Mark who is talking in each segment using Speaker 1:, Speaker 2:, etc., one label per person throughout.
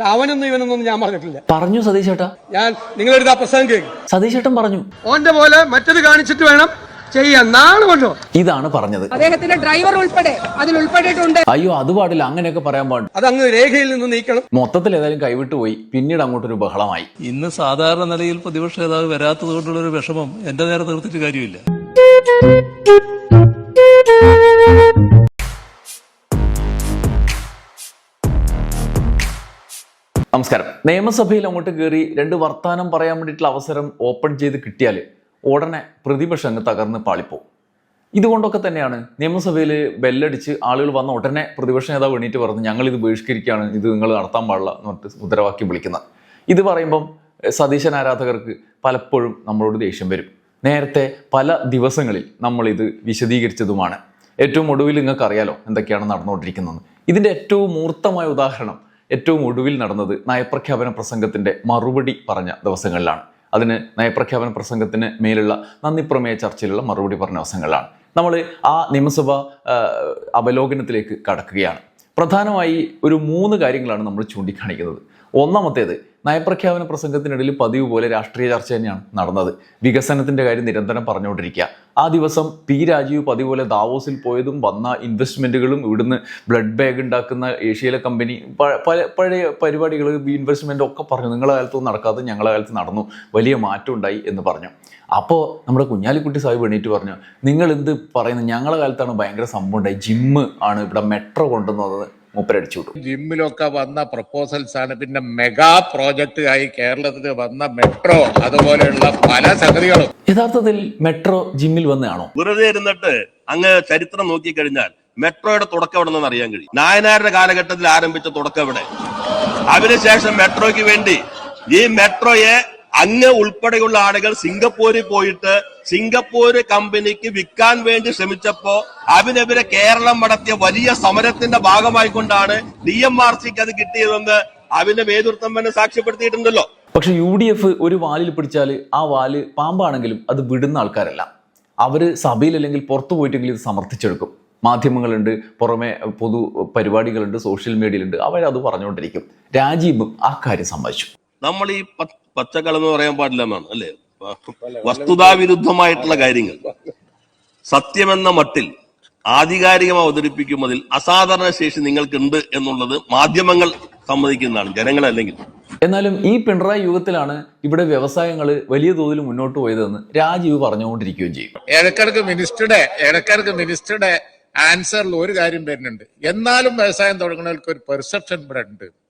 Speaker 1: അവനൊന്നും ഇവനൊന്നും ഞാൻ പറഞ്ഞിട്ടില്ല.
Speaker 2: പറഞ്ഞു സതീഷ് ഏട്ടാ.
Speaker 1: ഞാൻ നിങ്ങളെടുത്ത പ്രസംഗം കേൾക്കും.
Speaker 2: സതീഷ് ഏട്ടൻ പറഞ്ഞു.
Speaker 1: ഓന്റെ പോലെ മറ്റത് കാണിച്ചിട്ട് വേണം ചെയ്യാൻ. നാളെ കൊണ്ടോ?
Speaker 2: ഇതാണ് പറഞ്ഞത്.
Speaker 3: അദ്ദേഹത്തിന്റെ ഡ്രൈവർ ഉൾപ്പെടെ അതിൽ ഉൾപ്പെട്ടിട്ടുണ്ട്.
Speaker 2: അയ്യോ അത് പാടില്ല. അങ്ങനെയൊക്കെ പറയാൻ പാടില്ല.
Speaker 1: അത് അങ്ങ് രേഖയിൽ നിന്ന് നീക്കണം.
Speaker 2: മൊത്തത്തിൽ ഏതായാലും കൈവിട്ടു പോയി. പിന്നീട് അങ്ങോട്ടൊരു ബഹളമായി.
Speaker 4: ഇന്ന് സാധാരണ നിലയിൽ പ്രതിപക്ഷ നേതാവ് വരാത്തത് കൊണ്ടുള്ള ഒരു വിഷമം എന്റെ നേരെ തീർത്തിട്ട് കാര്യമില്ല.
Speaker 2: നമസ്കാരം. നിയമസഭയിൽ അങ്ങോട്ട് കയറി രണ്ട് വർത്താനം പറയാൻ വേണ്ടിയിട്ടുള്ള അവസരം ഓപ്പൺ ചെയ്ത് കിട്ടിയാൽ ഉടനെ പ്രതിപക്ഷം അങ്ങ് തകർന്ന് പാളിപ്പോവും. ഇതുകൊണ്ടൊക്കെ തന്നെയാണ് നിയമസഭയിൽ ബെല്ലടിച്ച് ആളുകൾ വന്ന ഉടനെ പ്രതിപക്ഷ നേതാവ് എണീറ്റ് പറഞ്ഞ് ഞങ്ങൾ ഇത് ബഹിഷ്കരിക്കുകയാണ് ഇത് നിങ്ങൾ നടത്താൻ പാടില്ല എന്ന് പറഞ്ഞിട്ട് മുദ്രാവാക്യം വിളിക്കുന്നത്. ഇത് പറയുമ്പം സതീശൻ ആരാധകർക്ക് പലപ്പോഴും നമ്മളോട് ദേഷ്യം വരും. നേരത്തെ പല ദിവസങ്ങളിൽ നമ്മളിത് വിശദീകരിച്ചതുമാണ്. ഏറ്റവും ഒടുവിൽ നിങ്ങൾക്ക് അറിയാലോ എന്തൊക്കെയാണ് നടന്നുകൊണ്ടിരിക്കുന്നത് ഇതിന്റെ ഏറ്റവും മൂർത്തമായ ഉദാഹരണം ഏറ്റവും ഒടുവിൽ നടന്നത് നയപ്രഖ്യാപന പ്രസംഗത്തിന്റെ മറുപടി പറഞ്ഞ ദിവസങ്ങളിലാണ്. അതിന് നയപ്രഖ്യാപന പ്രസംഗത്തിന് മേലുള്ള നന്ദിപ്രമേയ ചർച്ചയിലുള്ള മറുപടി പറഞ്ഞ ദിവസങ്ങളിലാണ്. നമ്മൾ ആ നിയമസഭ അവലോകനത്തിലേക്ക് കടക്കുകയാണ്. പ്രധാനമായി ഒരു മൂന്ന് കാര്യങ്ങളാണ് നമ്മൾ ചൂണ്ടിക്കാണിക്കുന്നത്. ഒന്നാമത്തേത് നയപ്രഖ്യാപന പ്രസംഗത്തിനിടയിൽ പതിവ് പോലെ രാഷ്ട്രീയ ചർച്ച തന്നെയാണ് നടന്നത്. വികസനത്തിന്റെ കാര്യം നിരന്തരം പറഞ്ഞുകൊണ്ടിരിക്കുക. ആ ദിവസം പി രാജീവ് പതിവ് പോലെ ദാവോസിൽ പോയതും വന്ന ഇൻവെസ്റ്റ്മെന്റുകളും ഇവിടുന്ന് ബ്ലഡ് ബാഗ് ഉണ്ടാക്കുന്ന ഏഷ്യയിലെ കമ്പനി പല- പഴയ പരിപാടികൾ ഇൻവെസ്റ്റ്മെന്റ് ഒക്കെ പറഞ്ഞു. നിങ്ങളെ കാലത്തൊന്നും നടക്കാതെ ഞങ്ങളെ കാലത്ത് നടന്നു. വലിയ മാറ്റം ഉണ്ടായി എന്ന് പറഞ്ഞു. അപ്പോൾ നമ്മുടെ കുഞ്ഞാലിക്കുട്ടി സാഹിബ് എണീറ്റ് പറഞ്ഞു നിങ്ങൾ എന്ത് പറയുന്നത് ഞങ്ങളെ കാലത്താണ് ഭയങ്കര സംഭവം ഉണ്ടായി. ജിമ്മ് ആണ് ഇവിടെ മെട്രോ കൊണ്ടുവന്നത്. മൂപ്പരടിച്ചു വിട്ടു
Speaker 5: ജിമ്മിലൊക്കെ വന്ന പ്രപ്പോസൽസ് ആണ്. പിന്നെ മെഗാ പ്രോജക്റ്റ് ആയി കേരളത്തിൽ വന്ന മെട്രോ അതുപോലെയുള്ള പല സംഗതികളും.
Speaker 2: യഥാർത്ഥത്തിൽ മെട്രോ ജിമ്മിൽ വന്നതാണോ?
Speaker 6: വെറുതെ ഇരുന്നിട്ട് അങ്ങ് ചരിത്രം നോക്കിക്കഴിഞ്ഞാൽ മെട്രോയുടെ തുടക്കം എവിടെ നിന്ന് അറിയാൻ കഴിയും. നായനാരുടെ കാലഘട്ടത്തിൽ ആരംഭിച്ച തുടക്കം എവിടെ? അതിനുശേഷം മെട്രോയ്ക്ക് വേണ്ടി ഈ മെട്രോയെ അങ്ങ് ഉൾപ്പെടെയുള്ള ആളുകൾ സിംഗപ്പൂരിൽ പോയിട്ട് സിംഗപ്പൂര് കമ്പനിക്ക് വിൽക്കാൻ വേണ്ടി ശ്രമിച്ചപ്പോ അതിനെതിരെ കേരളം നടത്തിയ വലിയ സമരത്തിന്റെ ഭാഗമായിക്കൊണ്ടാണ് ഡി എം ആർ സിക്ക് അത് കിട്ടിയതെന്ന് അതിന്റെ നേതൃത്വം തന്നെ സാക്ഷ്യപ്പെടുത്തിയിട്ടുണ്ടല്ലോ.
Speaker 2: പക്ഷെ യു ഡി എഫ് ഒരു വാലിൽ പിടിച്ചാൽ ആ വാൽ പാമ്പാണെങ്കിലും അത് വിടുന്ന ആൾക്കാരല്ല. അവർ സഭയിൽ അല്ലെങ്കിൽ പുറത്തു പോയിട്ടെങ്കിലും ഇത് സമർത്ഥിച്ചെടുക്കും. മാധ്യമങ്ങളുണ്ട് പുറമെ പൊതു പരിപാടികളുണ്ട് സോഷ്യൽ മീഡിയയിലുണ്ട്. അവരത് പറഞ്ഞുകൊണ്ടിരിക്കും. രാജീവും ആ കാര്യം സമ്മതിച്ചു.
Speaker 6: നമ്മൾ ഈ പ- പച്ചക്കളം എന്ന് പറയാൻ പാടില്ല എന്നാണ് അല്ലേ? വസ്തുതാവിരുദ്ധമായിട്ടുള്ള കാര്യങ്ങൾ. സത്യമെന്ന മട്ടിൽ ആധികാരികം അവതരിപ്പിക്കുന്നതിൽ അസാധാരണ ശേഷി നിങ്ങൾക്കുണ്ട് എന്നുള്ളത് മാധ്യമങ്ങൾ സമ്മതിക്കുന്നതാണ് ജനങ്ങളല്ലെങ്കിൽ
Speaker 2: എന്നാലും ഈ പിണറായി യുഗത്തിലാണ് ഇവിടെ വ്യവസായങ്ങൾ വലിയ തോതിൽ മുന്നോട്ട് പോയതെന്ന് രാജീവ് പറഞ്ഞുകൊണ്ടിരിക്കുകയും ചെയ്യും.
Speaker 5: ഇടക്കിടക്ക് മിനിസ്റ്ററുടെ ഇടക്കിടക്ക് മിനിസ്റ്ററുടെ ആൻസറിൽ ഒരു കാര്യം വരുന്നുണ്ട്. എന്നാലും വ്യവസായം തുടങ്ങുന്നവർക്ക് ഒരു പെർസെപ്ഷൻ ഇവിടെ ഉണ്ട്.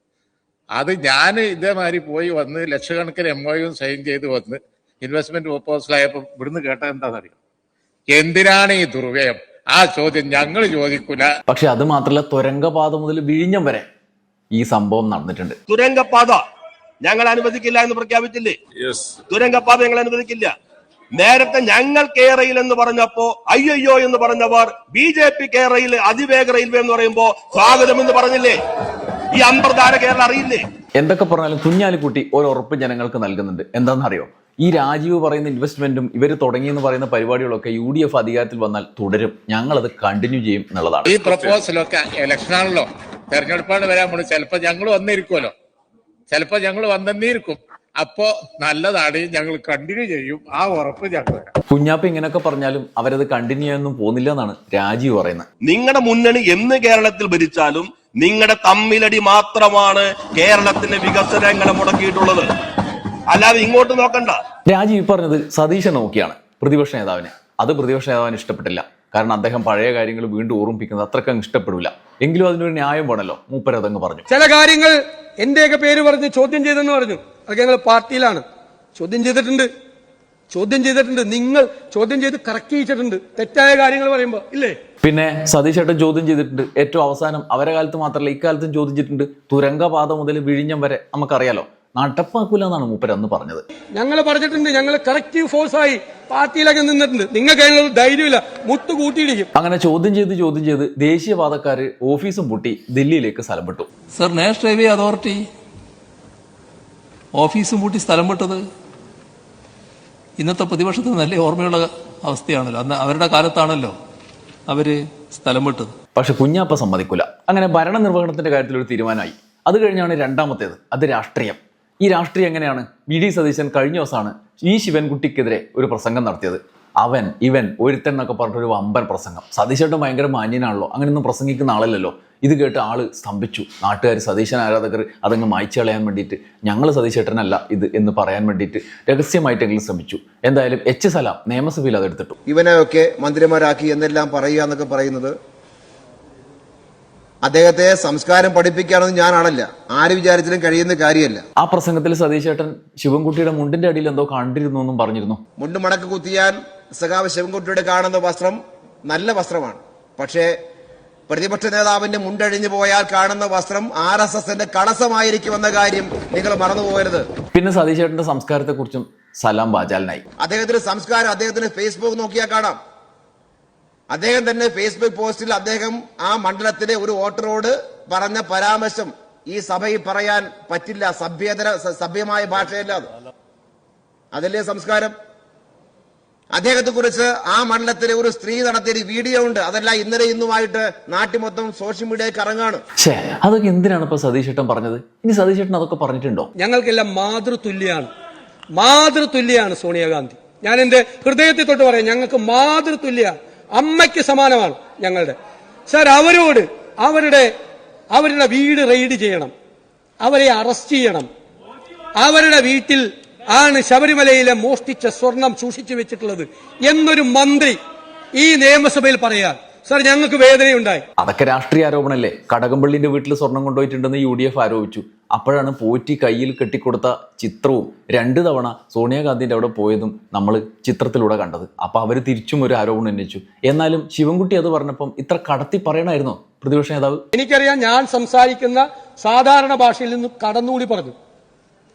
Speaker 5: അത് ഞാൻ ഇതേമാതിരി പോയി വന്ന് ലക്ഷക്കണക്കിന് എം ഒയും സൈൻ ചെയ്ത് വന്ന് ഇൻവെസ്റ്റ്മെന്റ് പ്രപ്പോസലായപ്പോൾ ഇവിടുന്ന് കേട്ടത് എന്താണെന്നറിയാം എന്തിനാണ് ഈ ദുർവ്യയം? ആ ചോദ്യം ഞങ്ങൾ ചോദിക്കൂല.
Speaker 2: പക്ഷെ അത് മാത്രമല്ല തുരങ്കപാത മുതൽ വിഴിഞ്ഞം വരെ ഈ സംഭവം നടന്നിട്ടുണ്ട്.
Speaker 6: തുരങ്കപാത ഞങ്ങൾ അനുവദിക്കില്ല എന്ന് പ്രഖ്യാപിച്ചില്ലേ? തുരങ്കപാത ഞങ്ങൾ അനുവദിക്കില്ല. നേരത്തെ ഞങ്ങൾ കേരയിൽ എന്ന് പറഞ്ഞപ്പോ അയ്യോ എന്ന് പറഞ്ഞവർ ബി ജെ പി കേരയിൽ അതിവേഗ റെയിൽവേ എന്ന് പറയുമ്പോ സ്വാഗതം എന്ന് പറഞ്ഞില്ലേ? ഈ അമ്പ്രധാര കേരളം അറിയില്ലേ?
Speaker 2: എന്തൊക്കെ പറഞ്ഞാലും കുഞ്ഞാലിക്കുട്ടി ഒരു ഉറപ്പ് ജനങ്ങൾക്ക് നൽകുന്നുണ്ട്. എന്താണെന്നറിയോ? ഈ രാജീവ് പറയുന്ന ഇൻവെസ്റ്റ്മെന്റും ഇവർ തുടങ്ങിയെന്ന് പറയുന്ന പരിപാടികളൊക്കെ യു ഡി എഫ് അധികാരത്തിൽ വന്നാൽ തുടരും. ഞങ്ങൾ അത് കണ്ടിന്യൂ ചെയ്യും എന്നുള്ളതാണ്.
Speaker 5: ഈ പ്രപ്പോസലൊക്കെ ഇലക്ഷനാണല്ലോ തെരഞ്ഞെടുപ്പാണ് വരാൻ പോണത് ചിലപ്പോ ഞങ്ങൾ വന്നിരിക്കുമല്ലോ ചിലപ്പോ ഞങ്ങൾ വന്നെന്നിരിക്കും അപ്പോ നല്ലതാണ്. ഞങ്ങൾ കണ്ടിന്യൂ ചെയ്യും. ആ ഉറപ്പ് ഞങ്ങൾ
Speaker 2: കുഞ്ഞാപ്പ ഇങ്ങനെയൊക്കെ പറഞ്ഞാലും അവരത് കണ്ടിന്യൂ ചെയ്യാനൊന്നും പോകുന്നില്ല എന്നാണ് രാജീവ് പറയുന്നത്.
Speaker 6: നിങ്ങളുടെ മുന്നണി എന്ന് കേരളത്തിൽ ഭരിച്ചാലും നിങ്ങളുടെ തമ്മിലടി മാത്രമാണ് കേരളത്തിന്റെ വികസനങ്ങളെ മുടക്കിയിട്ടുള്ളത്. അല്ലാതെ ഇങ്ങോട്ട് നോക്കണ്ട.
Speaker 2: രാജീവ് പറഞ്ഞത് സതീശൻ നോക്കിയാണ് പ്രതിപക്ഷ നേതാവിനെ. അത് പ്രതിപക്ഷ നേതാവിന് ഇഷ്ടപ്പെട്ടില്ല. കാരണം അദ്ദേഹം പഴയ കാര്യങ്ങൾ വീണ്ടും ഓർമ്മിപ്പിക്കുന്നത് അത്രക്കങ്ങ് ഇഷ്ടപ്പെടില്ല. എങ്കിലും അതിനൊരു ന്യായം വേണമല്ലോ മൂപ്പരതങ്ങ് പറഞ്ഞു.
Speaker 1: ചില കാര്യങ്ങൾ എന്റെയൊക്കെ പേര് പറഞ്ഞ് ചോദ്യം ചെയ്തെന്ന് പറഞ്ഞു. അതൊക്കെ ഞങ്ങൾ പാർട്ടിയിലാണ്. ചോദ്യം ചെയ്തിട്ടുണ്ട്. ചോദ്യം ചെയ്തിട്ടുണ്ട്. നിങ്ങൾ ചോദ്യം ചെയ്ത് കറക്റ്റ് ചെയ്തിട്ടുണ്ട് തെറ്റായ കാര്യങ്ങൾ പറയുമ്പോ ഇല്ലേ?
Speaker 2: പിന്നെ സതീഷ് ഏട്ടൻ ചോദ്യം ചെയ്തിട്ടുണ്ട്. ഏറ്റവും അവസാനം അവരെ കാലത്ത് മാത്രമല്ല ഇക്കാലത്തും ചോദിച്ചിട്ടുണ്ട് തുരങ്കപാത മുതൽ വിഴിഞ്ഞം വരെ നമുക്കറിയാലോ. നടപ്പാക്കൂല എന്നാണ് മൂപ്പര് അന്ന് പറഞ്ഞത്.
Speaker 1: ഞങ്ങൾ പറഞ്ഞിട്ടുണ്ട് ഞങ്ങൾ കറക്റ്റീവ് ഫോഴ്സ് ആയി പാർട്ടിയിലൊക്കെ നിന്നിട്ടുണ്ട്. നിങ്ങൾക്ക് അതിനുള്ള ധൈര്യമില്ല. മുത്ത് കൂട്ടിയിടിക്കും.
Speaker 2: അങ്ങനെ ചോദ്യം ചെയ്ത് ചോദ്യം ചെയ്ത് ദേശീയപാതക്കാര് ഓഫീസും പൂട്ടി ദില്ലിയിലേക്ക് സ്ഥലം വിട്ടു.
Speaker 4: സർ നാഷണൽ ഹൈവേ അതോറിറ്റി ഓഫീസും പൂട്ടി സ്ഥലം വിട്ടത് ഇന്നത്തെ പ്രതിപക്ഷത്തിന് നല്ല ഓർമ്മയുള്ള അവസ്ഥയാണല്ലോ. അന്ന് അവരുടെ കാലത്താണല്ലോ അവർ സ്ഥലം വിട്ടത്.
Speaker 2: പക്ഷെ കുഞ്ഞാപ്പ സമ്മതിക്കില്ല അങ്ങനെ ഭരണ നിർവഹണത്തിന്റെ കാര്യത്തിൽ ഒരു തീരുമാനമായി. അത് കഴിഞ്ഞാണ് രണ്ടാമത്തേത്. അത് രാഷ്ട്രീയം. ഈ രാഷ്ട്രീയം എങ്ങനെയാണ്? വി. ഡി. സതീശൻ കഴിഞ്ഞ ദിവസമാണ് ഈ ശിവൻകുട്ടിക്കെതിരെ ഒരു പ്രസംഗം നടത്തിയത്. അവൻ ഇവൻ ഒരുത്തൻ എന്നൊക്കെ പറഞ്ഞിട്ടൊരു വമ്പൻ പ്രസംഗം. സതീശേട്ടൻ ഭയങ്കര മാന്യനാണല്ലോ. അങ്ങനെയൊന്നും പ്രസംഗിക്കുന്ന ആളല്ലല്ലോ. ഇത് കേട്ട് ആൾ സ്തംഭിച്ചു. നാട്ടുകാർ സതീശൻ ആരാധകർ അതങ്ങ് മായ്ച്ചു കളയാൻ വേണ്ടിയിട്ട്. ഞങ്ങൾ സതീശേട്ടനല്ല ഇത് എന്ന് പറയാൻ വേണ്ടിയിട്ട് രഹസ്യമായിട്ടെങ്കിലും ശ്രമിച്ചു. എന്തായാലും എച്ച് സലാം നിയമസഭയിൽ അതെടുത്തിട്ടു.
Speaker 7: ഇവനെയൊക്കെ മന്ത്രിമാരാക്കി എന്നെല്ലാം പറയുക എന്നൊക്കെ പറയുന്നത് അദ്ദേഹത്തെ സംസ്കാരം പഠിപ്പിക്കാനൊന്നും ഞാനാണല്ല. ആര് വിചാരിച്ചാലും കഴിയുന്ന കാര്യമല്ല.
Speaker 2: ആ പ്രസംഗത്തിൽ സതീശേട്ടൻ ശിവൻകുട്ടിയുടെ മുണ്ടിന്റെ അടിയിൽ എന്തോ കണ്ടിരുന്നു എന്നും പറഞ്ഞിരുന്നു.
Speaker 7: മുണ്ട് മടക്ക് കുത്തിയാൽ സഖാവ് ശിവൻകുട്ടിയുടെ കാണുന്ന വസ്ത്രം നല്ല വസ്ത്രമാണ്. പക്ഷേ പ്രതിപക്ഷ നേതാവിന്റെ മുണ്ടഴിഞ്ഞു പോയാൽ കാണുന്ന വസ്ത്രം ആർ എസ് എസിന്റെ കളസമായിരിക്കുമെന്ന കാര്യം നിങ്ങൾ മറന്നുപോകരുത്.
Speaker 2: പിന്നെ സതീശേട്ടന്റെ സംസ്കാരത്തെക്കുറിച്ചും സലാം ബാജാലിനായി.
Speaker 7: അദ്ദേഹത്തിന്റെ സംസ്കാരം അദ്ദേഹത്തിന് ഫേസ്ബുക്ക് നോക്കിയാൽ കാണാം. അദ്ദേഹം തന്നെ ഫേസ്ബുക്ക് പോസ്റ്റിൽ അദ്ദേഹം ആ മണ്ഡലത്തിലെ ഒരു വോട്ടറോട് പറഞ്ഞ പരാമർശം ഈ സഭയിൽ പറയാൻ പറ്റില്ല. സഭ്യതര സഭ്യമായ ഭാഷയല്ല അത്. അതല്ലേ സംസ്കാരം? അദ്ദേഹത്തെ കുറിച്ച് ആ മണ്ഡലത്തിലെ ഒരു സ്ത്രീ നടത്തിയ ഒരു വീഡിയോ ഉണ്ട്. അതല്ല ഇന്നലെ ഇന്നുമായിട്ട് നാട്ടിൽ മൊത്തം സോഷ്യൽ മീഡിയയിൽ കറങ്ങാണ്.
Speaker 2: ഛേ അതൊക്കെ എന്തിനാണ് ഇപ്പൊ സതീശേട്ടൻ പറഞ്ഞത്? ഇനി സതീശേട്ടൻ അതൊക്കെ പറഞ്ഞിട്ടുണ്ടോ?
Speaker 1: ഞങ്ങൾക്കെല്ലാം മാതൃതുല്യാണ്. മാതൃതുല്യാണ് സോണിയാഗാന്ധി. ഞാൻ എന്റെ ഹൃദയത്തിൽ തൊട്ട് പറയാം ഞങ്ങൾക്ക് മാതൃതുല്യാണ്. അമ്മയ്ക്ക് സമാനമാണ് ഞങ്ങളുടെ. സാർ അവരോട് അവരുടെ അവരുടെ വീട് റെയ്ഡ് ചെയ്യണം. അവരെ അറസ്റ്റ് ചെയ്യണം. അവരുടെ വീട്ടിൽ ആണ് ശബരിമലയിലെ മോഷ്ടിച്ച സ്വർണം സൂക്ഷിച്ചു വെച്ചിട്ടുള്ളത് എന്നൊരു മന്ത്രി ഈ നിയമസഭയിൽ പറയാൻ സാർ ഞങ്ങൾക്ക് വേദനയുണ്ടായി.
Speaker 2: അതൊക്കെ രാഷ്ട്രീയ ആരോപണല്ലേ കടകംപള്ളിന്റെ വീട്ടിൽ സ്വർണം കൊണ്ടുപോയിട്ടുണ്ടെന്ന് യു ഡി എഫ് ആരോപിച്ചു. അപ്പോഴാണ് പോറ്റി കയ്യിൽ കെട്ടിക്കൊടുത്ത ചിത്രവും രണ്ട് തവണ സോണിയാഗാന്ധിന്റെ അവിടെ പോയതും നമ്മൾ ചിത്രത്തിലൂടെ കണ്ടത്. അപ്പൊ അവർ തിരിച്ചും ഒരു ആരോപണം ഉന്നയിച്ചു. എന്നാലും ശിവൻകുട്ടി അത് പറഞ്ഞപ്പം ഇത്ര കടത്തി പറയണമായിരുന്നോ പ്രതിപക്ഷ നേതാവ്?
Speaker 1: എനിക്കറിയാം ഞാൻ സംസാരിക്കുന്ന സാധാരണ ഭാഷയിൽ നിന്ന് കടന്നുകൂടി പറഞ്ഞു.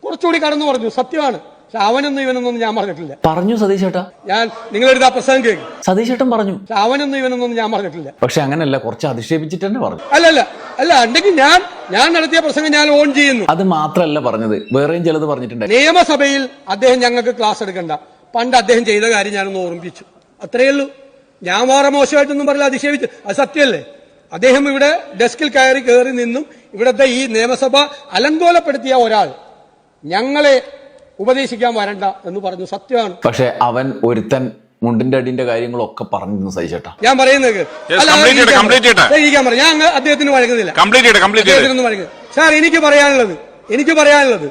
Speaker 1: കുറച്ചുകൂടി കടന്നു പറഞ്ഞു. സത്യമാണ്. പക്ഷെ അവനൊന്നും ഇവനൊന്നും ഞാൻ പറഞ്ഞിട്ടില്ല.
Speaker 2: പറഞ്ഞു സതീശേട്ടാ
Speaker 1: ഞാൻ നിങ്ങളെടുത്ത ആ പ്രസംഗം കേൾക്കും
Speaker 2: സതീശേട്ടൻ പറഞ്ഞു.
Speaker 1: പക്ഷെ അവനൊന്നും ഇവനൊന്നും ഞാൻ പറഞ്ഞിട്ടില്ല.
Speaker 2: പക്ഷെ അങ്ങനല്ല കുറച്ച് അധിക്ഷേപിച്ചിട്ട് തന്നെ പറഞ്ഞു.
Speaker 1: അല്ലല്ല അല്ല ഉണ്ടെങ്കിൽ ഞാൻ ഞാൻ നടത്തിയ പ്രസംഗം ഞാൻ ഓൺ ചെയ്യുന്നു.
Speaker 2: അത് മാത്രമല്ല പറഞ്ഞത്. വേറെയും ചിലത് പറഞ്ഞിട്ടുണ്ട്
Speaker 1: നിയമസഭയിൽ അദ്ദേഹം ഞങ്ങൾക്ക് ക്ലാസ് എടുക്കണ്ട. പണ്ട് അദ്ദേഹം ചെയ്ത കാര്യം ഞാനൊന്ന് ഓർമ്മിപ്പിച്ചു. അത്രയേ ഉള്ളൂ. ഞാൻ വേറെ മോശമായിട്ടൊന്നും പറയില്ല അധിക്ഷേപിച്ചു. അത് സത്യമല്ലേ? അദ്ദേഹം ഇവിടെ ഡെസ്കിൽ കയറി കയറി നിന്നും ഇവിടുത്തെ ഈ നിയമസഭ അലങ്കോലപ്പെടുത്തിയ ഒരാൾ ഞങ്ങളെ ഉപദേശിക്കാൻ വരണ്ട എന്ന് പറഞ്ഞു സത്യമാണ്.
Speaker 2: പക്ഷെ അവൻ ഒരുത്തൻ മുണ്ടിന്റെ അടിന്റെ കാര്യങ്ങളൊക്കെ പറഞ്ഞിരുന്നു സഹിച്ചേട്ടാ.
Speaker 1: ഞാൻ പറയുന്നത്. ഞാൻ അദ്ദേഹത്തിന് വഴങ്ങുന്നില്ല. സാർ എനിക്ക് പറയാനുള്ളത് എനിക്ക് പറയാനുള്ളത്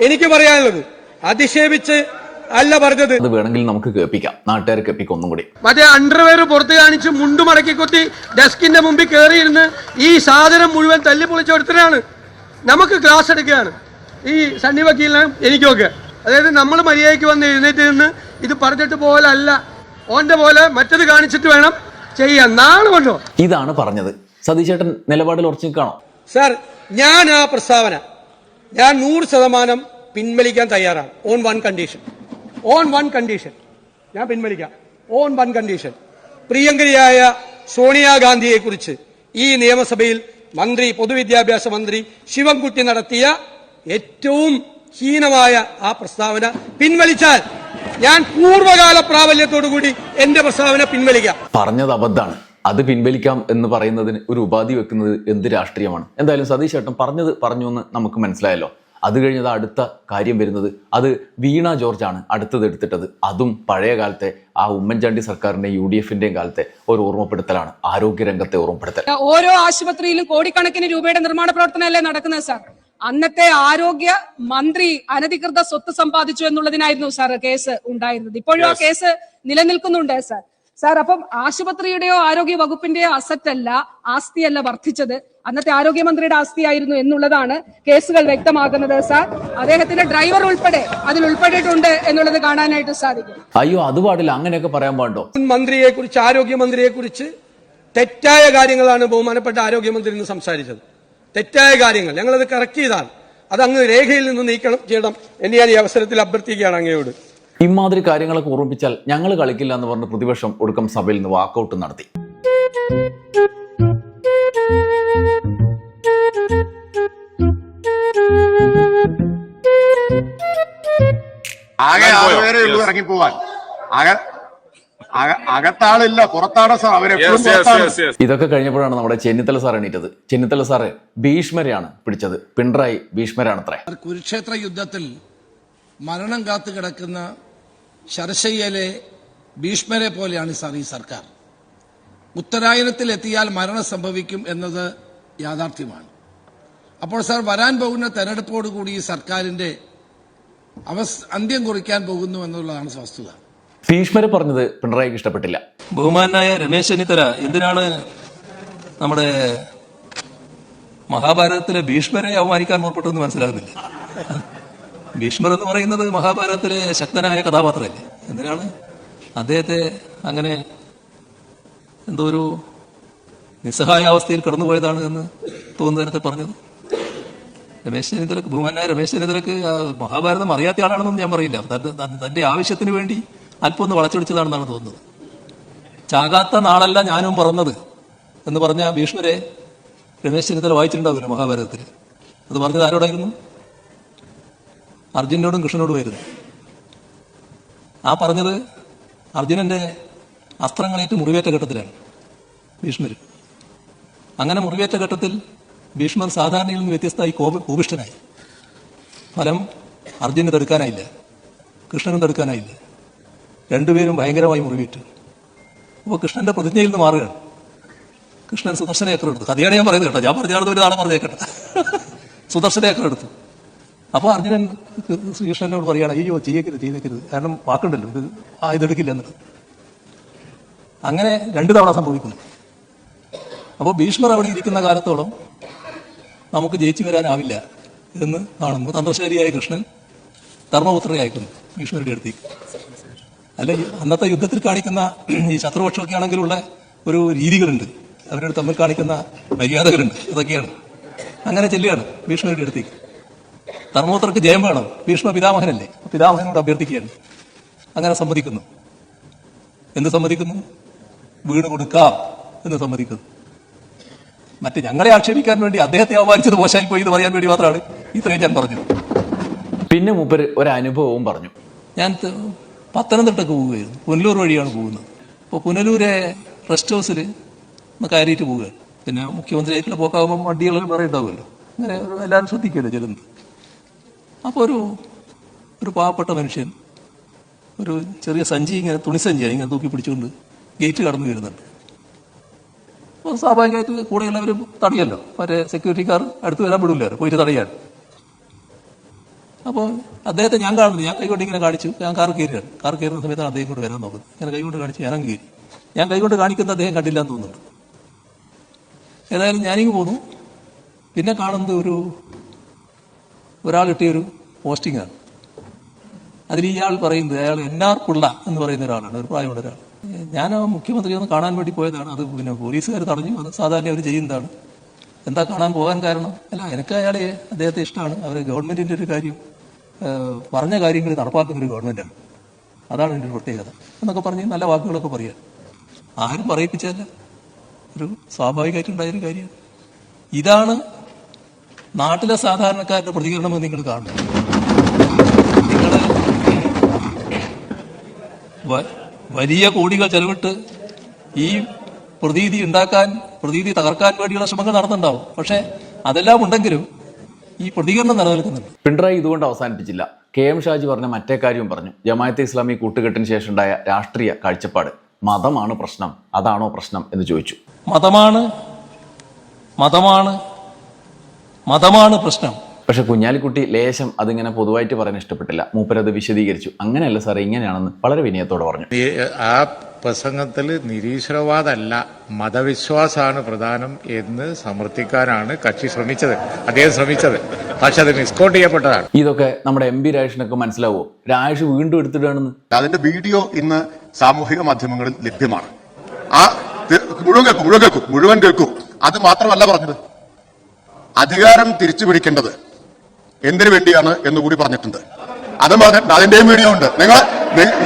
Speaker 1: എനിക്ക് പറയാനുള്ളത് അധിക്ഷേപിച്ച് അല്ല പറഞ്ഞത്.
Speaker 2: അത് വേണമെങ്കിൽ നമുക്ക് കേൾപ്പിക്കാം. നാട്ടുകാർ കേൾപ്പിക്കാം ഒന്നും കൂടി.
Speaker 1: മറ്റേ അണ്ടർവെയർ പുറത്ത് കാണിച്ച് മുണ്ട് മടക്കി കൊത്തി ഡെസ്കിന്റെ മുമ്പിൽ കയറിയിരുന്ന് ഈ സാധനം മുഴുവൻ തല്ലി പൊളിച്ച ഒരുത്തരാണ് നമുക്ക് ക്ലാസ് എടുക്കുകയാണ്. ഈ സണ്ണി വക്കീലിനെ എനിക്കൊക്കെ അതായത് നമ്മൾ മര്യാദയ്ക്ക് വന്ന് എഴുന്നേറ്റ് നിന്ന് ഇത് പറഞ്ഞിട്ട് പോലല്ല. അല്ല ഓന്റെ പോലെ മറ്റത് കാണിച്ചിട്ട് വേണം ചെയ്യാൻ. നാളെ കൊണ്ടോ?
Speaker 2: ഇതാണ് പറഞ്ഞത്. സതീശേട്ടൻ നിലപാടിൽ ഉറച്ചു നിൽക്കാണോ?
Speaker 1: സാർ ഞാൻ ആ പ്രസ്താവന ഞാൻ നൂറ് ശതമാനം പിൻവലിക്കാൻ തയ്യാറാണ്. On one condition on one condition ഞാൻ പിൻവലിക്കാം. ഓൺ വൺ കണ്ടീഷൻ പ്രിയങ്കരിയായ സോണിയാഗാന്ധിയെ കുറിച്ച് ഈ നിയമസഭയിൽ മന്ത്രി പൊതുവിദ്യാഭ്യാസ മന്ത്രി ശിവൻകുട്ടി നടത്തിയ ഏറ്റവും ഹീനമായ ആ പ്രസ്താവന പിൻവലിച്ചാൽ ഞാൻ പൂർവകാല പ്രാബല്യത്തോടുകൂടി എന്റെ പ്രസ്താവന പിൻവലിക്കാം.
Speaker 2: പറഞ്ഞത് അബദ്ധമാണ്. അത് പിൻവലിക്കാം എന്ന് പറയുന്നതിന് ഒരു ഉപാധി വെക്കുന്നത് എന്ത് രാഷ്ട്രീയമാണ്? എന്തായാലും സതീഷ് ചേട്ടൻ പറഞ്ഞത് പറഞ്ഞു എന്ന് നമുക്ക് മനസ്സിലായല്ലോ. അത് കഴിഞ്ഞത് അടുത്ത കാര്യം വരുന്നത്. അത് വീണ ജോർജ് ആണ് അടുത്തത് എടുത്തിട്ടത്. അതും പഴയ കാലത്തെ ആ ഉമ്മൻചാണ്ടി സർക്കാരിന്റെ യു ഡി എഫിന്റെയും കാലത്തെ ഒരു ഓർമ്മപ്പെടുത്തലാണ്. ആരോഗ്യരംഗത്തെ ഓർമ്മപ്പെടുത്തൽ.
Speaker 3: ഓരോ ആശുപത്രിയിലും കോടിക്കണക്കിന് രൂപയുടെ നിർമ്മാണ പ്രവർത്തനമല്ലേ നടക്കുന്നത് സാർ? അന്നത്തെ ആരോഗ്യ മന്ത്രി അനധികൃത സ്വത്ത് സമ്പാദിച്ചു എന്നുള്ളതിനായിരുന്നു സാർ കേസ് ഉണ്ടായിരുന്നത്. ഇപ്പോഴും ആ കേസ് നിലനിൽക്കുന്നുണ്ട് സാർ. സാർ അപ്പം ആശുപത്രിയുടെയോ ആരോഗ്യ വകുപ്പിന്റെയോ അസറ്റ് അല്ല ആസ്തിയല്ല വർദ്ധിച്ചത്. അന്നത്തെ ആരോഗ്യമന്ത്രിയുടെ ആസ്തിയായിരുന്നു എന്നുള്ളതാണ് കേസുകൾ വ്യക്തമാക്കുന്നത് സാർ. അദ്ദേഹത്തിന്റെ ഡ്രൈവർ ഉൾപ്പെടെ അതിൽ ഉൾപ്പെട്ടിട്ടുണ്ട് എന്നുള്ളത് കാണാനായിട്ട് സാധിക്കും.
Speaker 2: അയ്യോ അത് പാടില്ല. അങ്ങനെയൊക്കെ പറയാൻ പാടോ
Speaker 1: മുൻ മന്ത്രിയെ കുറിച്ച് ആരോഗ്യമന്ത്രിയെ കുറിച്ച് തെറ്റായ കാര്യങ്ങളാണ് ബഹുമാനപ്പെട്ട ആരോഗ്യമന്ത്രി ഇന്ന് സംസാരിച്ചത്. തെറ്റായ കാര്യങ്ങൾ. ഞങ്ങളത് കറക്റ്റ് ചെയ്താൽ അത് അങ്ങ് രേഖയിൽ നിന്ന് നീക്കണം ചെയ്യണം. എന്ന് ഞാൻ ഈ അവസരത്തിൽ അഭ്യർത്ഥിക്കുകയാണ് അങ്ങയോട്.
Speaker 2: ഇമാതിരി കാര്യങ്ങളൊക്കെ ഓർമ്മിപ്പിച്ചാൽ ഞങ്ങൾ കളിക്കില്ല എന്ന് പറഞ്ഞ് പ്രതിപക്ഷം ഒടുക്കം സഭയിൽ നിന്ന് വാക്കൗട്ട് നടത്തി.
Speaker 8: ആകെ ആറ് പേരെ ഉള്ളൂ ഇറങ്ങി പോവാൻ ആകെ
Speaker 5: അകത്താളില്ല പുറത്താണ് സാർ പുറത്താണ്
Speaker 2: ഇതൊക്കെ കഴിഞ്ഞപ്പോഴാണ് നമ്മുടെ ചെന്നിത്തല സാർ എണീറ്റത്. ചെന്നിത്തല സാറ് ഭീഷ്മരെയാണ് പിടിച്ചത്. പിണറായി ഭീഷ്മരാണ് അത്ര
Speaker 8: കുരുക്ഷേത്ര യുദ്ധത്തിൽ മരണം കാത്തു കിടക്കുന്ന ശരശയ്യലെ ഭീഷ്മരെ പോലെയാണ് സാർ ഈ സർക്കാർ. ഉത്തരായനത്തിൽ എത്തിയാൽ മരണം സംഭവിക്കും എന്നത് യാഥാർത്ഥ്യമാണ്. അപ്പോൾ സാർ വരാൻ പോകുന്ന തെരഞ്ഞെടുപ്പോടുകൂടി ഈ സർക്കാരിന്റെ അവസ് അന്ത്യം കുറിക്കാൻ പോകുന്നു എന്നുള്ളതാണ് വസ്തുത
Speaker 2: ഭീഷ്മരെ പറഞ്ഞത് പിണറായിക്ക് ഇഷ്ടപ്പെട്ടില്ല.
Speaker 4: ബഹുമാനായ രമേശ് ചെന്നിത്തല എന്തിനാണ് നമ്മുടെ മഹാഭാരതത്തിലെ ഭീഷ്മരെ അവമാനിക്കാൻ മുற்பട്ടെന്ന് മനസ്സിലാകുന്നില്ല. ഭീഷ്മർ എന്ന് പറയുന്നത് മഹാഭാരതത്തിലെ ശക്തനായ കഥാപാത്രമല്ലേ? എന്തിനാണ് അദ്ദേഹത്തെ അങ്ങനെ എന്തോ ഒരു നിസ്സഹായ അവസ്ഥയിൽ കടന്നുപോയതാണ് എന്ന് തോന്നുന്നു നേരത്തെ പറഞ്ഞത്? രമേശ് ചെന്നിത്തലക്ക് ബഹുമാനായ രമേശ് ചെന്നിത്തലക്ക് മഹാഭാരതം അറിയാത്ത ആളാണെന്നൊന്നും ഞാൻ പറയില്ല. തന്റെ ആവശ്യത്തിന് വേണ്ടി അല്പം ഒന്ന് വളച്ചൊടിച്ചതാണെന്നാണ് തോന്നുന്നത്. ചാകാത്ത നാളല്ല ഞാനും പറഞ്ഞത് എന്ന് പറഞ്ഞ ഭീഷ്മരെ രമേശ് ചെന്നിത്തല വായിച്ചിട്ടുണ്ടാവില്ല മഹാഭാരതത്തിൽ? അത് പറഞ്ഞത് ആരോടായിരുന്നു? അർജുനോടും കൃഷ്ണനോടുമായിരുന്നു ആ പറഞ്ഞത് അർജുനന്റെ അസ്ത്രങ്ങളേറ്റ് മുറിവേറ്റ ഘട്ടത്തിലാണ് ഭീഷ്മർ അങ്ങനെ മുറിവേറ്റ ഘട്ടത്തിൽ ഭീഷ്മർ സാധാരണയിൽ നിന്ന് വ്യത്യസ്തമായി കോപ കോപിഷ്ഠനായി. ഫലം അർജുനെ തടുക്കാനായില്ല കൃഷ്ണനും തടുക്കാനായില്ല. രണ്ടുപേരും ഭയങ്കരമായി മുറിവേറ്റു. അപ്പോൾ കൃഷ്ണന്റെ പ്രതിജ്ഞയിൽ നിന്ന് മാറുകയാണ്. കൃഷ്ണൻ സുദർശന ഏക്കർ എടുത്തു. കഥയാണ് ഞാൻ പറയുന്നത് കേട്ടോ. ഞാൻ പറഞ്ഞാൽ ഒരു നാളെ പറഞ്ഞേക്കട്ടെ സുദർശന ഏക്കർ എടുത്തു. അപ്പോൾ അർജുനൻ ശ്രീകൃഷ്ണനോട് പറയുകയാണ് അയ്യോ ചെയ്യക്കരുത് ചെയ്തേക്കരുത്. കാരണം വാക്കുണ്ടല്ലോ ഇത് ആ ഇതെടുക്കില്ല എന്നിട്ട് അങ്ങനെ രണ്ടു തവണ സംഭവിക്കുന്നു. അപ്പോൾ ഭീഷ്മർ അവിടെ ഇരിക്കുന്ന കാലത്തോളം നമുക്ക് ജയിച്ചു വരാനാവില്ല എന്ന് കാണുന്നു. തന്ത്രശാലിയായ കൃഷ്ണൻ ധർമ്മപുത്രനെ ഭീഷ്മരുടെ അടുത്തേക്ക്. അല്ല അന്നത്തെ യുദ്ധത്തിൽ കാണിക്കുന്ന ഈ ശത്രുപക്ഷമൊക്കെ ആണെങ്കിലുള്ള ഒരു രീതികളുണ്ട്. അവരോട് തമ്മിൽ കാണിക്കുന്ന മര്യാദകളുണ്ട്. ഇതൊക്കെയാണ് അങ്ങനെ ചെല്ലുകയാണ് ഭീഷ്മരുടെ അടുത്തേക്ക്. ധർമ്മോത്രക്ക് ജയം വേണം. ഭീഷ്മ പിതാമഹനല്ലേ? പിതാമഹനോട് അഭ്യർത്ഥിക്കുകയാണ്. അങ്ങനെ സമ്മതിക്കുന്നു. എന്ത് സമ്മതിക്കുന്നു? വീട് കൊടുക്കാം എന്ന് സമ്മതിക്കുന്നു. മറ്റ് ഞങ്ങളെ ആക്ഷേപിക്കാൻ വേണ്ടി അദ്ദേഹത്തെ അവമാനിച്ചത് മോശമായി പോയി എന്ന് പറയാൻ വേണ്ടി മാത്രമാണ് ഇത്രയും ഞാൻ പറഞ്ഞത്.
Speaker 2: പിന്നെ മൂപ്പര് ഒരു അനുഭവവും പറഞ്ഞു.
Speaker 4: ഞാൻ പത്തനംതിട്ടക്ക് പോവുകയായിരുന്നു. പുനലൂർ വഴിയാണ് പോകുന്നത്. അപ്പോൾ പുനലൂരെ റെസ്റ്റ് ഹൗസിൽ ഒന്ന് കയറിയിട്ട് പോവുകയാണ് പിന്നെ മുഖ്യമന്ത്രിയായിട്ടുള്ള പോക്കാകുമ്പോൾ വണ്ടികളെല്ലാം വേറെ ഉണ്ടാവുമല്ലോ അങ്ങനെ എല്ലാവരും ശ്രദ്ധിക്കുമല്ലോ ചെല്ലുന്നത്. അപ്പോൾ ഒരു ഒരു പാവപ്പെട്ട മനുഷ്യൻ ഒരു ചെറിയ സഞ്ചി ഇങ്ങനെ തുണിസഞ്ചിയാണ് ഇങ്ങനെ തൂക്കി പിടിച്ചുകൊണ്ട് ഗേറ്റ് കടന്നു വരുന്നുണ്ട്. അപ്പോൾ സ്വാഭാവികമായിട്ട് കൂടെയുള്ളവർ തടയല്ലോ. മറ്റേ സെക്യൂരിറ്റിക്കാർ അടുത്ത് വരാൻ വിടില്ലായിരുന്നു പോയിട്ട് തടയാൻ. അപ്പോൾ അദ്ദേഹത്തെ ഞാൻ കാണുന്നു ഞാൻ കൈകൊണ്ട് ഇങ്ങനെ കാണിച്ചു. ഞാൻ കാർ കയറിയാണ്. കാർ കയറുന്ന സമയത്താണ് അദ്ദേഹം കൊണ്ട് വരാൻ നോക്കുന്നത്. ഞാൻ കൈകൊണ്ട് കാണിച്ചു ഞാനും കയറി. ഞാൻ കൈകൊണ്ട് കാണിക്കുന്ന അദ്ദേഹം കണ്ടില്ല എന്ന് തോന്നുന്നുണ്ട് ഏതായാലും ഞാനിങ്ങ് പോന്നു. പിന്നെ കാണുന്നത് ഒരു ഒരാൾ കിട്ടിയൊരു പോസ്റ്റിംഗാണ് അതിൽ ഇയാൾ പറയുന്നത് അയാൾ എൻ ആർ പിള്ള എന്ന് പറയുന്ന ഒരാളാണ്. ഒരു പ്രായമുള്ള ഒരാൾ. ഞാൻ ആ മുഖ്യമന്ത്രി ഒന്ന് കാണാൻ വേണ്ടി പോയതാണ്. അത് പിന്നെ പോലീസുകാർ തടഞ്ഞു. അത് സാധാരണ അവർ ചെയ്യുന്നതാണ്. എന്താ കാണാൻ പോകാൻ കാരണം? അല്ല എനിക്ക് അയാളെ അദ്ദേഹത്തെ ഇഷ്ടമാണ്. അവർ ഗവൺമെന്റിന്റെ ഒരു കാര്യം പറഞ്ഞ കാര്യങ്ങൾ നടപ്പാക്കുന്ന ഒരു ഗവൺമെന്റാണ് അതാണ് ഒരു പ്രത്യേകത. എന്നൊക്കെ പറഞ്ഞ് നല്ല വാക്കുകളൊക്കെ പറയാം. ആരും പറയിപ്പിച്ചല്ല ഒരു സ്വാഭാവികമായിട്ടുണ്ടായൊരു കാര്യമാണ്. ഇതാണ് നാട്ടിലെ സാധാരണക്കാരുടെ പ്രതികരണമെന്ന് നിങ്ങൾ കാണുന്നു നിങ്ങൾ വലിയ കോടികൾ ചെലവിട്ട് ഈ പ്രതീതി ഉണ്ടാക്കാൻ പ്രതീതി തകർക്കാൻ വേണ്ടിയുള്ള ശ്രമങ്ങൾ നടന്നുണ്ടാവും പക്ഷെ അതെല്ലാം ഉണ്ടെങ്കിലും ഈ പ്രതികരണം നിലനിൽക്കുന്നുണ്ട്.
Speaker 2: പിണറായി ഇതുകൊണ്ട് അവസാനിപ്പിച്ചില്ല. കെ എം ഷാജി പറഞ്ഞ മറ്റേ കാര്യവും പറഞ്ഞു. ജമായത്തെ ഇസ്ലാമി കൂട്ടുകെട്ടിന് ശേഷം ഉണ്ടായ രാഷ്ട്രീയ കാഴ്ചപ്പാട്. മതമാണ് പ്രശ്നം. അതാണോ പ്രശ്നം എന്ന് ചോദിച്ചു.
Speaker 4: മതമാണ് മതമാണ് മതമാണ് പ്രശ്നം.
Speaker 2: പക്ഷെ കുഞ്ഞാലിക്കുട്ടി ലേശം അതിങ്ങനെ പൊതുവായിട്ട് പറയാൻ ഇഷ്ടപ്പെട്ടില്ല. മൂപ്പരത് വിശദീകരിച്ചു. അങ്ങനെയല്ല സാറേ ഇങ്ങനെയാണെന്ന് വളരെ വിനയത്തോടെ പറഞ്ഞു.
Speaker 5: ഈ ആ പ്രസംഗത്തിൽ നിരീശ്വരവാദമല്ല മതവിശ്വാസമാണ് പ്രധാനം എന്ന് സമർത്ഥിക്കാനാണ് കക്ഷി ശ്രമിച്ചത് അദ്ദേഹം ശ്രമിച്ചത്. പക്ഷെ അത് മിസ്കൗണ്ട് ചെയ്യപ്പെട്ടതാണ്.
Speaker 2: ഇതൊക്കെ നമ്മുടെ എം പി രാജേഷിനൊക്കെ മനസ്സിലാവോ? രാജേഷ് വീണ്ടും എടുത്തിട്ടാണെന്ന്
Speaker 9: അതിന്റെ വീഡിയോ ഇന്ന് സാമൂഹിക മാധ്യമങ്ങളിൽ ലഭ്യമാണ്. ആ മുഴുവൻ കേൾക്കും മുഴുവൻ കേൾക്കും മുഴുവൻ കേൾക്കും. അത് മാത്രമല്ല പറഞ്ഞത്. അധികാരം തിരിച്ചു പിടിക്കേണ്ടത് എന്തിനു വേണ്ടിയാണ് എന്നുകൂടി പറഞ്ഞിട്ടുണ്ട്. അത് പറഞ്ഞിട്ടുണ്ട് അതിന്റെയും വീഡിയോ ഉണ്ട്. നിങ്ങൾ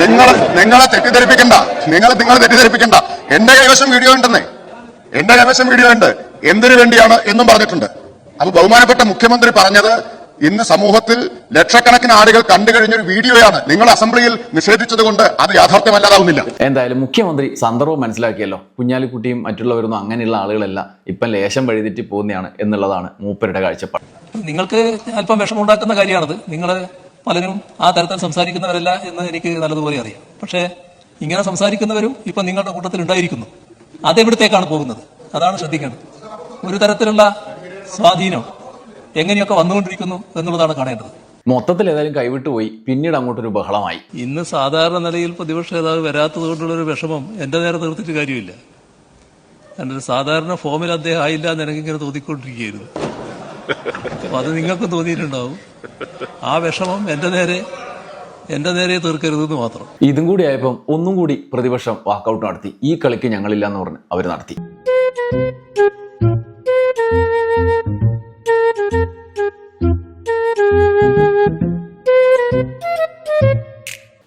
Speaker 9: നിങ്ങൾ നിങ്ങളെ തെറ്റിദ്ധരിപ്പിക്കണ്ട. നിങ്ങളെ നിങ്ങൾ തെറ്റിദ്ധരിപ്പിക്കണ്ട. എന്റെ കൈവശം വീഡിയോ ഉണ്ടെന്നേ. എന്റെ കൈവശം വീഡിയോ ഉണ്ട്. എന്തിനു വേണ്ടിയാണ് എന്നും പറഞ്ഞിട്ടുണ്ട്. അപ്പൊ ബഹുമാനപ്പെട്ട മുഖ്യമന്ത്രി പറഞ്ഞത് ഇന്ന് സമൂഹത്തിൽ ലക്ഷക്കണക്കിന് ആളുകൾ കണ്ടു കഴിഞ്ഞ ഒരു വീഡിയോയാണ് നിങ്ങൾ അസംബ്ലിയിൽ നിഷേധിച്ചത് കൊണ്ട് അത് യാഥാർത്ഥ്യമല്ലാതാവുന്നില്ല.
Speaker 2: എന്തായാലും മുഖ്യമന്ത്രി സന്ദർഭം മനസ്സിലാക്കിയല്ലോ. കുഞ്ഞാലിക്കുട്ടിയും മറ്റുള്ളവരൊന്നും അങ്ങനെയുള്ള ആളുകളല്ല. ഇപ്പം ലേശം വഴിതെറ്റി പോകുന്നതാണ് എന്നുള്ളതാണ് മൂപ്പരുടെ കാഴ്ചപ്പാട്.
Speaker 4: നിങ്ങൾക്ക് അല്പം വിഷമുണ്ടാക്കുന്ന കാര്യമാണത്. നിങ്ങൾ പലരും ആ തരത്തിൽ സംസാരിക്കുന്നവരല്ല എന്ന് എനിക്ക് നല്ലതുപോലെ അറിയാം. പക്ഷേ ഇങ്ങനെ സംസാരിക്കുന്നവരും ഇപ്പൊ നിങ്ങളുടെ കൂട്ടത്തിൽ ഉണ്ടായിരിക്കുന്നു. അതെവിടത്തേക്കാണ് പോകുന്നത്? അതാണ് ശ്രദ്ധിക്കേണ്ടത്. ഒരു തരത്തിലുള്ള സ്വാധീനം എങ്ങനെയൊക്കെ വന്നുകൊണ്ടിരിക്കുന്നു എന്നുള്ളതാണ് കാണേണ്ടത്.
Speaker 2: മൊത്തത്തിൽ ഏതായാലും കൈവിട്ടു പോയി. പിന്നീട് അങ്ങോട്ടൊരു ബഹളമായി.
Speaker 4: ഇന്ന് സാധാരണ നിലയിൽ പ്രതിപക്ഷ നേതാവ് വരാത്തത് കൊണ്ടുള്ള ഒരു വിഷമം എന്റെ നേരെ തീർത്തിട്ട് കാര്യമില്ല. എന്റെ സാധാരണ ഫോമിൽ അദ്ദേഹം ആയില്ല എന്ന് എനിക്കിങ്ങനെ തോന്നിക്കൊണ്ടിരിക്കുകയായിരുന്നു. അപ്പൊ അത് നിങ്ങൾക്കും തോന്നിയിട്ടുണ്ടാവും. ആ വിഷമം എന്റെ നേരെ എന്റെ നേരെ തീർക്കരുതെന്ന് മാത്രം.
Speaker 2: ഇതും കൂടി ആയപ്പം ഒന്നും കൂടി പ്രതിപക്ഷം വാക്കൗട്ട് നടത്തി. ഈ കളിക്ക് ഞങ്ങളില്ല എന്ന് പറഞ്ഞ് അവർ നടത്തി.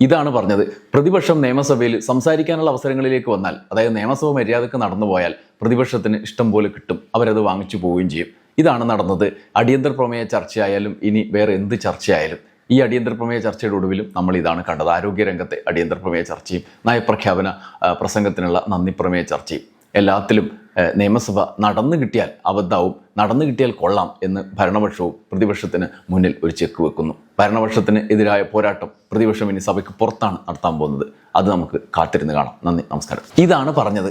Speaker 2: ഇതാണ് പറഞ്ഞത്. പ്രതിപക്ഷം നിയമസഭയിൽ സംസാരിക്കാനുള്ള അവസരങ്ങളിലേക്ക് വന്നാൽ അതായത് നിയമസഭ മര്യാദയ്ക്ക് നടന്നു പോയാൽ പ്രതിപക്ഷത്തിന് ഇഷ്ടം പോലെ കിട്ടും. അവരത് വാങ്ങിച്ചു പോവുകയും ചെയ്യും. ഇതാണ് നടന്നത്. അടിയന്തര പ്രമേയ ചർച്ചയായാലും ഇനി വേറെ എന്ത് ചർച്ചയായാലും ഈ അടിയന്തര പ്രമേയ ചർച്ചയുടെ ഒടുവിലും നമ്മൾ ഇതാണ് കണ്ടത്. ആരോഗ്യരംഗത്തെ അടിയന്തര പ്രമേയ ചർച്ചയും നയപ്രഖ്യാപന പ്രസംഗത്തിനുള്ള നന്ദി പ്രമേയ ചർച്ചയും എല്ലാത്തിലും നിയമസഭ നടന്നു കിട്ടിയാൽ അബദ്ധവും നടന്നു കിട്ടിയാൽ കൊള്ളാം എന്ന് ഭരണപക്ഷവും പ്രതിപക്ഷത്തിന് മുന്നിൽ ഒരു ചെക്ക് വെക്കുന്നു. ഭരണപക്ഷത്തിന് എതിരായ പോരാട്ടം പ്രതിപക്ഷം ഇനി സഭയ്ക്ക് പുറത്താണ് നടത്താൻ പോകുന്നത്. അത് നമുക്ക് കാത്തിരുന്ന് കാണാം. നന്ദി നമസ്കാരം. ഇതാണ് പറഞ്ഞത്